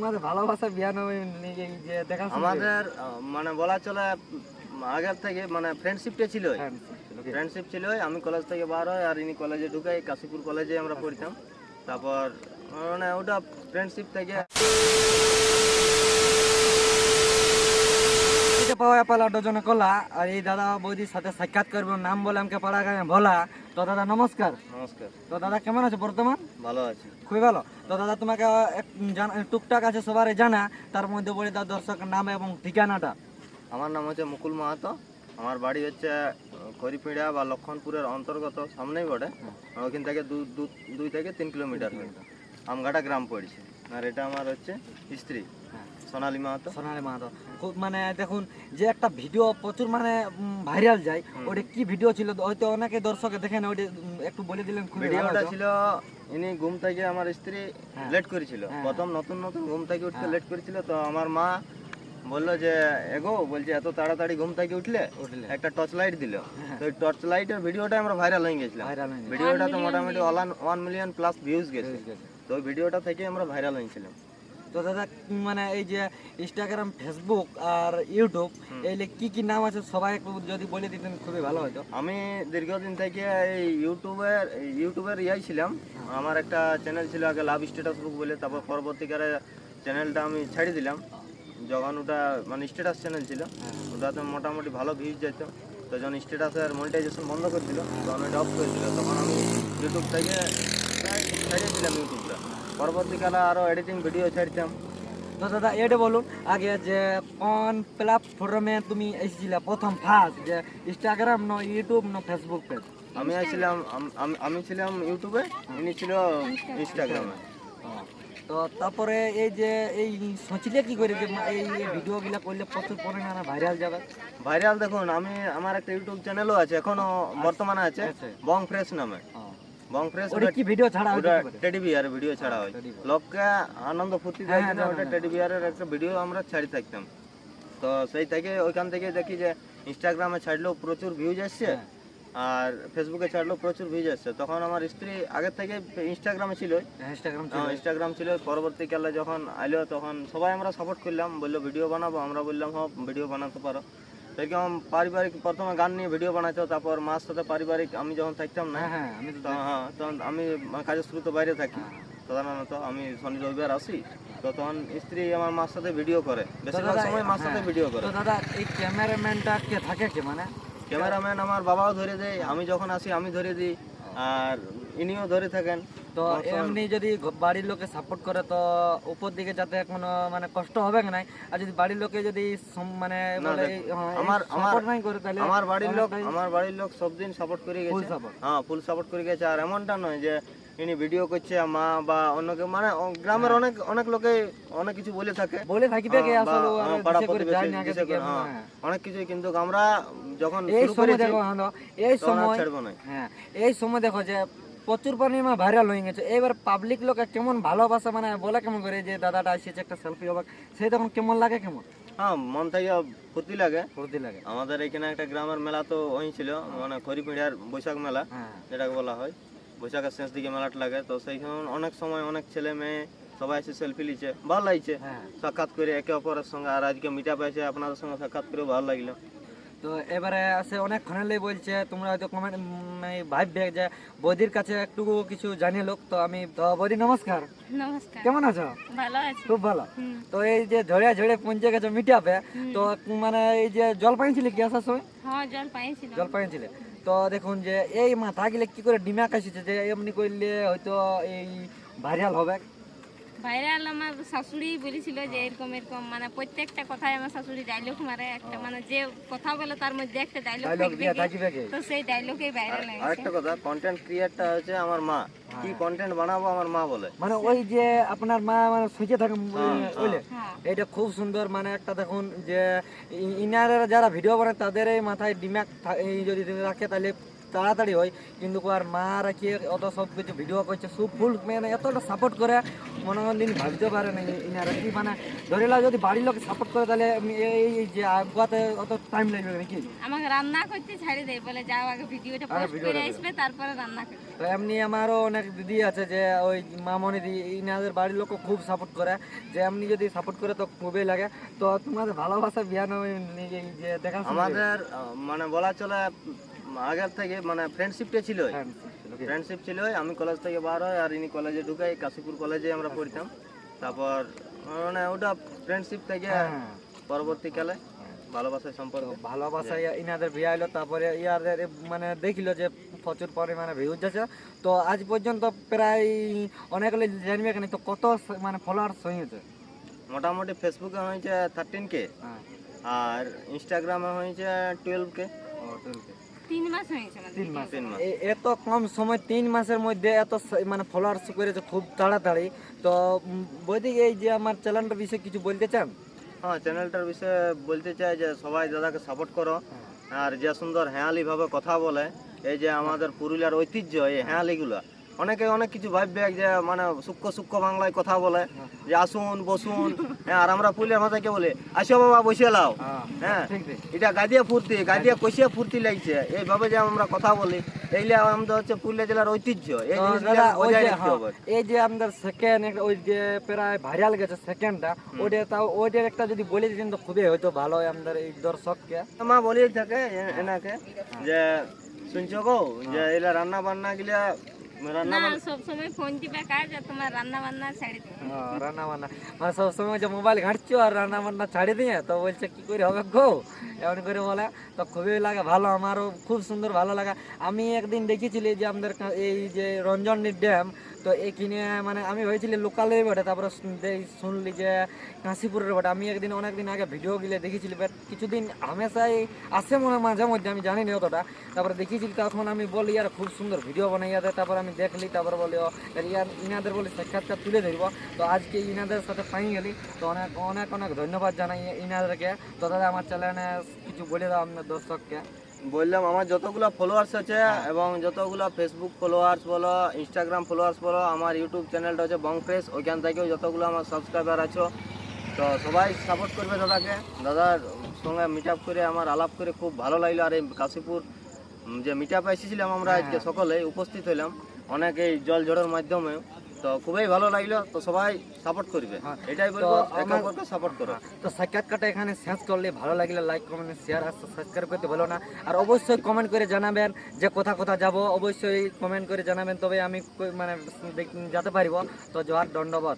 তোমাদের ভালোবাসা বিয়ান যে দেখা আমাদের মানে বলা চলে আগের থেকে মানে ফ্রেন্ডশিপটা ছিল ফ্রেন্ডশিপ ছিল আমি কলেজ থেকে বার হয় আর ইনি কলেজে ঢুকাই কাশীপুর কলেজে আমরা পড়তাম। তারপর মানে ওটা ফ্রেন্ডশিপ থেকে পাওয়া পালা ডজনে কলা আর এই দাদা বৌদির সাথে সাক্ষাৎ করব নাম বলে আমাকে পাড়া গায়ে ভোলা তো দাদা নমস্কার। নমস্কার। তো দাদা কেমন আছে বর্তমান? ভালো আছি। খুবই ভালো। তো দাদা তোমাকে টুকটাক আছে সবারই জানা তার মধ্যে বলে দাও দর্শকের নাম এবং ঠিকানাটা। আমার নাম হচ্ছে মুকুল মাহাতো। আমার বাড়ি হচ্ছে আহ, খড়িপিড়া বা লক্ষণপুরের অন্তর্গত সামনেই বটে। ওখান থেকে দুই থেকে তিন কিলোমিটার। আমঘাটা গ্রাম পড়ছে। আর এটা আমার হচ্ছে স্ত্রী। হ্যাঁ। সোনালী মাহাতো? সোনালী মাহাতো। খুব মানে দেখুন যে একটা ভিডিও প্রচুর মানে ভাইরাল যায় ওটা কি ভিডিও ছিল হয়তো অনেকে দর্শকে দেখেন ওটা একটু বলে দিলেন ভিডিওটা ছিল ইনি ঘুম থেকে আমার স্ত্রী হ্যাঁ। লেট করেছিল। হ্যাঁ। প্রথম নতুন নতুন ঘুম থেকে উঠতে হ্যাঁ। লেট করেছিল তো আমার মা বলল যে এগো বলছে এত তাড়াতাড়ি ঘুম থেকে উঠলে উঠলে। একটা টর্চ লাইট দিল। হ্যাঁ। তো ওই টর্চ লাইটের ভিডিওটা আমরা ভাইরাল হয়ে গেছিলাম ভাইরাল ভিডিওটা তো মোটামুটি ওয়ান মিলিয়ন প্লাস ভিউজ গেছে। গেছে। তো ওই ভিডিওটা থেকে আমরা ভাইরাল হয়েছিলাম। তো দাদা মানে এই যে ইনস্টাগ্রাম ফেসবুক আর ইউটিউব এইলে কি কি নাম আছে? সবাই একটু যদি বলে দিতেন খুবই ভালো হতো। আমি দীর্ঘদিন থেকে এই ইউটিউবের ইউটিউবের ইয়াই ছিলাম। আমার একটা চ্যানেল ছিল আগে লাভ স্ট্যাটাস বুক বলে তারপর পরবর্তীকালে চ্যানেলটা আমি ছেড়ে দিলাম। যখন ওটা মানে স্ট্যাটাস চ্যানেল ছিল। ওটাতে মোটামুটি ভালো ভিউজ যেত তো যখন স্ট্যাটাসের মনিটাইজেশন বন্ধ করে দিল তখন ওইটা অফ করে দিল তখন আমি ইউটিউব থেকে প্রায় ছেড়ে দিলাম ইউটিউবটা পরবর্তীকালে আরও এডিটিং ভিডিও ছাড়তাম। তো দাদা এটা বলুন আগে যে কোন প্ল্যাটফর্মে তুমি এসেছিলে প্রথম ফার্স্ট? যে ইনস্টাগ্রাম ন ইউটিউব ন ফেসবুক পেজ আমি ছিলাম আমি ছিলাম ইউটিউবে ইনি ছিল ইনস্টাগ্রামে তো তারপরে এই যে এই সোচলে কি করে যে এই ভিডিও গুলা করলে প্রচুর পরিমাণে ভাইরাল যাবে? ভাইরাল দেখুন আমি আমার একটা ইউটিউব চ্যানেলও আছে এখনও বর্তমানে আছে। বং ফ্রেশ নামে। বং ওটা কি ভিডিও ছাড়া ওটা হয়েছে কি করে? টেডি বিয়ার ভিডিও ছাড়া হয়। লোককে আনন্দ ফুর্তি হ্যাঁ, দেওয়ার হ্যাঁ, ওটা হ্যাঁ। টেডি বিয়ারের একটা ভিডিও আমরা ছাড়ি থাকতাম। তো সেই থেকে ওইখান থেকে দেখি যে ইনস্টাগ্রামে ছাড়লেও প্রচুর ভিউজ আসছে হ্যাঁ। আর ফেসবুকে ছাড়লেও প্রচুর ভিউজ আসছে। তখন আমার স্ত্রী আগের থেকে ইনস্টাগ্রামে ছিল। ইনস্টাগ্রাম ছিল হ্যাঁ, ইনস্টাগ্রাম ছিল। পরবর্তীকালে যখন আইলো তখন সবাই আমরা সাপোর্ট করলাম। বলল ভিডিও বানাবো? আমরা বললাম হ্যাঁ ভিডিও বানাতে পারো। সেরকম পারিবারিক প্রথমে গান নিয়ে ভিডিও বানাইতো তারপর মার সাথে পারিবারিক আমি যখন থাকতাম না হ্যাঁ হ্যাঁ আমি তো তো হ্যাঁ তখন আমি কাজের শুরুতে বাইরে থাকি। সাধারণত আমি শনি রবিবার আসি তো তখন স্ত্রী আমার মার সাথে ভিডিও করে। বেশিরভাগ সময় মার সাথে হ্যাঁ। ভিডিও করে। তো দাদা এই ক্যামেরাম্যানটা কে থাকে কি মানে? ক্যামেরাম্যান আমার বাবাও ধরে দেয় আমি যখন আসি আমি ধরে দিই আর ইনিও ধরে থাকেন। তো এমনি যদি বাড়ির লোকে সাপোর্ট করে তো উপর দিকে যাতে কোনো মানে কষ্ট হবে না আর যদি বাড়ির লোকে যদি মানে বলে হ্যাঁ, আমার- আমার- নাই করে তাহলে আমার বাড়ির লোক আমার বাড়ির লোক সব দিন সাপোর্ট করে গেছে। হ্যাঁ ফুল সাপোর্ট করে গেছে। আর এমনটা নয় যে ইনি ভিডিও করছে মা বা অন্য কেউ মানে গ্রামের অনেক অনেক লোকে অনেক কিছু বলে থাকে। বলে হ্যাঁ, আসলে হ্যাঁ, পাড়া প্রতিবেশী থেকে, হ্যাঁ, হ্যাঁ। অনেক কিছু কিন্তু আমরা যখন এই সময় দেখো হ্যাঁ, এই সময় হ্যাঁ এই সময় দেখো যে প্রচুর পরিমাণে ভাইরাল হয়ে গেছে। এবার পাবলিক লোকে কেমন ভালোবাসা মানে বলে কেমন করে যে দাদাটা এসেছে একটা সেলফি হবে সেই তখন কেমন লাগে কেমন? হ্যাঁ মন থেকে ফুর্তি লাগে। ফুর্তি লাগে। আমাদের এখানে একটা গ্রামের মেলা তো হয়েছিল মানে খড়িপিড়ার বৈশাখ মেলা হ্যাঁ। যেটাকে বলা হয়। বৈশাখের শেষ দিকে মেলাটা লাগে। তো সেইখানে অনেক সময় অনেক ছেলে মেয়ে সবাই এসে সেলফি লিছে ভালো লাগছে। হ্যাঁ। সাক্ষাৎ করে একে অপরের সঙ্গে আর আজকে মিটা পেয়েছে আপনাদের সঙ্গে সাক্ষাৎ করে ভালো লাগল। তো এবারে সে অনেক খনেলেই বলছে তোমরা হয়তো কমেন্ট ভাববে যে বৌদির কাছে একটু কিছু জানিয়ে লোক তো আমি তো বৌদি নমস্কার। নমস্কার। কেমন আছো? ভালো আছি। খুব ভালো। তো এই যে ঝড়ে ঝড়ে পৌঁছে গেছো মিটাপে তো মানে এই যে জল পাইছিলে কি আসার সময়? হ্যাঁ জল পাইছিলাম জল পাইছিলে তো দেখুন যে এই মাথা গিলে কি করে ডিমাক আসছে যে এমনি করলে হয়তো এই ভাইরাল হবে। ভাইরাল আমার শাশুড়ি বলেছিল যে এরকম এরকম মানে প্রত্যেকটা কথায় আমার শাশুড়ি ডায়লগ মারে একটা মানে যে কথা বলে তার মধ্যে একটা ডায়লগ থাকিবে তো সেই ডায়লগে ভাইরাল হয়েছে। আরেকটা কথা কন্টেন্ট ক্রিয়েটটা হচ্ছে আমার মা। কি কন্টেন্ট বানাবো আমার মা বলে। মানে ওই যে আপনার মা মানে সুইচে থাকে হ্যাঁ এটা খুব সুন্দর মানে একটা দেখুন যে ই- ইনারা যারা ভিডিও বানায় তাদের এই মাথায় এই যদি রাখে তাহলে তাড়াতাড়ি হয়। কিন্তু আর মা রাখি অত সব কিছু ভিডিও করছে সব ফুল মানে এতটা সাপোর্ট করে মনে হয় দিন ভাবতে পারে না ইনারা কি। মানে ধরে লাও যদি বাড়ির লোক সাপোর্ট করে তাহলে এই যে আগুয়াতে অত টাইম লাগবে নাকি? আমাকে রান্না করতে ছাড়ি দেয় বলে যাও আগে ভিডিওটা পোস্ট করে আসবে তারপরে রান্না করবে। তো এমনি আমারও অনেক দিদি আছে যে ওই মামনি দি ইনাদের বাড়ির লোক খুব সাপোর্ট করে। যে এমনি যদি সাপোর্ট করে তো খুবই লাগে। তো তোমাদের ভালোবাসা বিয়ানো যে দেখা আমাদের মানে বলা চলে আগের থেকে মানে ফ্রেন্ডশিপটা ছিল ফ্রেন্ডশিপ ছিল আমি কলেজ থেকে বার হয় আর ইনি কলেজে ঢুকাই কাশীপুর কলেজে আমরা পড়তাম। তারপর মানে ওটা ফ্রেন্ডশিপ থেকে হ্যাঁ। পরবর্তীকালে ভালোবাসার সম্পর্ক। ভালোবাসা ইনাদের বিয়ে হলো তারপরে ইয়াদের মানে দেখিলো যে প্রচুর পরিমাণে ভিউজ আছে তো আজ পর্যন্ত প্রায় অনেক লোক জানবে কেন তো কত মানে ফলোয়ার্স হয়েছে? মোটামুটি ফেসবুকে হয়েছে থার্টিন কে হ্যাঁ। আর ইনস্টাগ্রামে হয়েছে টুয়েলভ কে ও, চলছে। তিন মাস হয়েছে তিন মাস তিন মাস। এ- এত কম সময় তিন মাসের মধ্যে এত মানে ফলোয়ার্স করেছে খুব তাড়াতাড়ি। তো বৈদিক এই যে আমার চ্যানেলটার বিষয়ে কিছু বলতে চান? হ্যাঁ চ্যানেলটার বিষয়ে বলতে চাই যে সবাই দাদাকে সাপোর্ট করো। আর যে সুন্দর হেঁয়ালি ভাবে কথা বলে এই যে আমাদের পুরুলিয়ার ঐতিহ্য এই হেঁয়ালিগুলো অনেকে অনেক কিছু ভাববে যে মানে সূক্ষ্ম সূক্ষ্ম বাংলায় কথা বলে যে আসুন বসুন হ্যাঁ আর আমরা পুরুলিয়ার ভাষাকে বলি? আসো বাবা বসে লাও হ্যাঁ হ্যাঁ ঠিক এটা গাদিয়া ফুর্তি গাদিয়া কষিয়া ফুর্তি লাগছে। এইভাবে যে আমরা কথা বলি এইগুলা আমাদের হচ্ছে পুরুলিয়া জেলার ঐতিহ্য। এই জিনিসগুলো বজায় যে রাখতে হ্যাঁ, হবে। এই যে আমাদের সেকেন্ড ওই যে প্রায় ভাইরাল গেছে সেকেন্ডটা ওইটা তাও ওইটার একটা যদি বলে দিতেন তো খুবই হয়তো ভালো হয় আমাদের এই দর্শককে। মা বলি থাকে এনাকে যে শুনছো গো? যে এলা রান্না বান্না গিলা না সব সময় ফোন টিপা কাজ আর তোমার রান্না বান্না ছাড়ি দেবে হ্যাঁ, রান্না বান্না মানে সবসময় যে মোবাইল ঘাঁটছো আর রান্না বান্না ছাড়ি দিয়ে তো বলছে কি করে হবে গো এমন করে বলে তো খুবই লাগে ভালো আমারও খুব সুন্দর ভালো লাগা আমি একদিন দেখেছিলি যে আমাদের কা- এই যে রঞ্জনী ড্যাম তো এইখানে মানে আমি হয়েছিল লোকালের বটে, তারপরে শুন- শুনলি যে কাশীপুরের বটে। আমি একদিন, অনেক দিন আগে ভিডিও গিলে দেখেছিলি বাট কিছুদিন হামেশাই আসে মনে মাঝে মধ্যে, আমি জানি না অতটা। তারপরে দেখেছিলি, তখন আমি বলি, আর খুব সুন্দর ভিডিও বানাই ইয়াদের তারপর আমি দেখলি, তারপর বলি ইয়ার ইনাদের বলি সাক্ষাৎকার তুলে ধরবো। তো আজকে ইনাদের সাথে পাই গেলি তো অনেক অনেক অনেক ধন্যবাদ জানাই ইনাদেরকে। তো দাদা, আমার চ্যানেলে কিছু বলে দাও আপনার দর্শককে। বললাম আমার যতগুলো ফলোয়ার্স আছে এবং যতগুলো ফেসবুক ফলোয়ার্স বলো ইনস্টাগ্রাম ফলোয়ার্স বলো আমার ইউটিউব চ্যানেলটা হচ্ছে বংফ্রেশ ওইখান থেকেও যতগুলো আমার সাবস্ক্রাইবার আছো তো সবাই সাপোর্ট করবে দাদাকে। দাদার সঙ্গে মিট আপ করে আমার আলাপ করে খুব ভালো লাগল। আর এই কাশীপুর যে মিট আপ এসেছিলাম আমরা আজকে সকলে উপস্থিত হইলাম অনেক এই জল ঝড়ের মাধ্যমে তো খুবই ভালো লাগল। তো সবাই সাপোর্ট করবে। হ্যাঁ। এটাই বলব একে সাপোর্ট করো। তো সাক্ষাৎকারটা এখানে শেষ করলে ভালো লাগলে লাইক কমেন্ট শেয়ার আর সাবস্ক্রাইব করতে বলো না। আর অবশ্যই কমেন্ট করে জানাবেন যে কোথা কোথা যাব। অবশ্যই কমেন্ট করে জানাবেন তবে আমি মানে যেতে পারব। তো জোহার দণ্ডবাদ